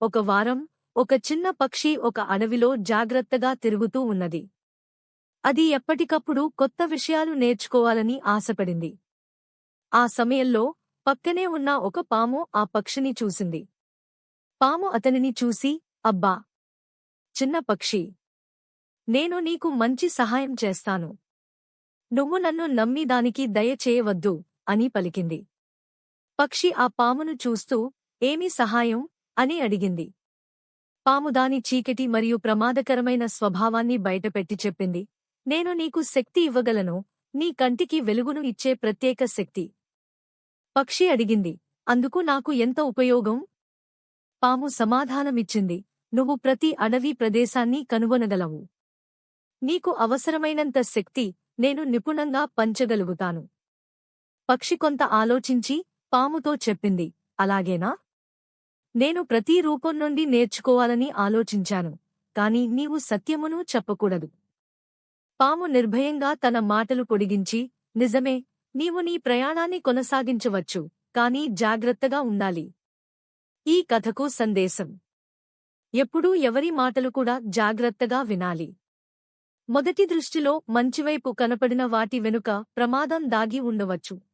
ఒక వారం ఒక చిన్న పక్షి ఒక అడవిలో జాగ్రత్తగా తిరుగుతూ ఉన్నది. అది ఎప్పటికప్పుడు కొత్త విషయాలు నేర్చుకోవాలని ఆశపడింది. ఆ సమయంలో పక్కనే ఉన్న ఒక పాము ఆ పక్షిని చూసింది. పాము అతనిని చూసి అబ్బా! చిన్న పక్షి! నేను నీకు మంచి సహాయం చేస్తాను. నువ్వు నన్ను నమ్మి దానికి దయ చేయవద్దు అని పలికింది. పక్షి ఆ పామును చూస్తూ ఏమి సహాయం? అని అడిగింది. పాము దాని చీకటి మరియు ప్రమాదకరమైన స్వభావాన్ని బయటపెట్టి చెప్పింది. నేను నీకు శక్తి ఇవ్వగలను నీ కంటికి వెలుగును ఇచ్చే ప్రత్యేక శక్తి. పక్షి అడిగింది. అందుకు నాకు ఎంత ఉపయోగం? పాము సమాధానమిచ్చింది. నువ్వు ప్రతి అడవి ప్రదేశాన్ని కనుగొనగలవు. నీకు అవసరమైనంత శక్తి నేను నిపుణంగా పంచగలుగుతాను. పక్షి కొంత ఆలోచించి పాముతో చెప్పింది. అలాగేనా? నేను ప్రతి రూపం నుండి నేర్చుకోవాలని ఆలోచించాను కాని నీవు సత్యమును చెప్పకూడదు. పాము నిర్భయంగా తన మాటలు పొడిగించి నిజమే నీవు నీ ప్రయాణాన్ని కొనసాగించవచ్చు కాని జాగ్రత్తగా ఉండాలి. ఈ కథకు సందేశం. ఎప్పుడూ ఎవరి మాటలు కూడా జాగ్రత్తగా వినాలి. మొదటి దృష్టిలో మంచివైపు కనపడిన వాటి వెనుక ప్రమాదం దాగి ఉండవచ్చు.